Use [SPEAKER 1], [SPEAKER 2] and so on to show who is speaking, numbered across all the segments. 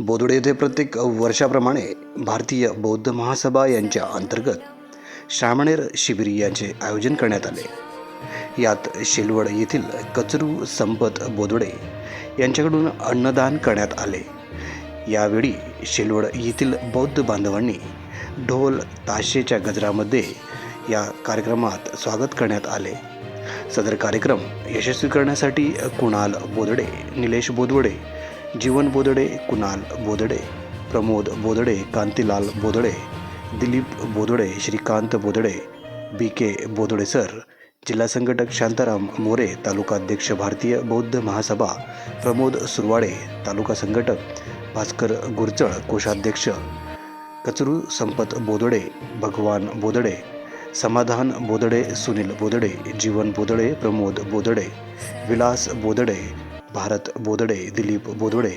[SPEAKER 1] बोधडे येथे प्रत्येक वर्षाप्रमाणे भारतीय बौद्ध महासभा यांच्या अंतर्गत श्रामणेर शिबिर यांचे आयोजन करण्यात आले. यात शेलवड येथील कचरू संपत बोधडे यांच्याकडून अन्नदान करण्यात आले. यावेळी शेलवड येथील बौद्ध बांधवांनी ढोल ताशेच्या गजरामध्ये या कार्यक्रमात स्वागत करण्यात आले. सदर कार्यक्रम यशस्वी करण्यासाठी Kunal Bodade Nilesh Bodwade Jeevan Bodade Kunal Bodade Pramod Bodade Kantilal Bodade Dilip Bodade Shrikant Bodade B K Bodade sir जिल्हा संघटक शांताराम मोरे तालुकाध्यक्ष भारतीय बौद्ध महासभा प्रमोद सुरवाडे तालुका संघटक भास्कर गुरचळ कोषाध्यक्ष कचरू संपत बोदडे भगवान बोदडे समाधान बोदडे सुनील बोदडे जीवन बोदडे प्रमोद बोदडे विलास बोदडे भारत बोदडे दिलीप बोदडे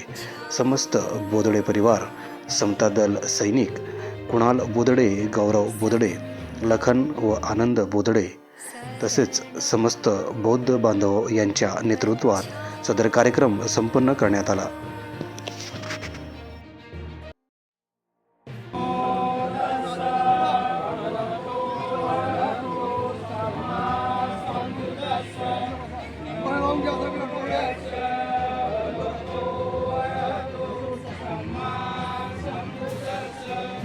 [SPEAKER 1] समस्त बोदडे परिवार समता दल सैनिक कुणाल बोदडे गौरव बोदडे लखन व आनंद बोदडे तसेच समस्त बौद्ध बांधव यांच्या नेतृत्वात सदर कार्यक्रम संपन्न करण्यात आला.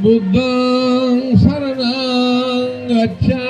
[SPEAKER 2] बुद्धं शरणं गच्छामि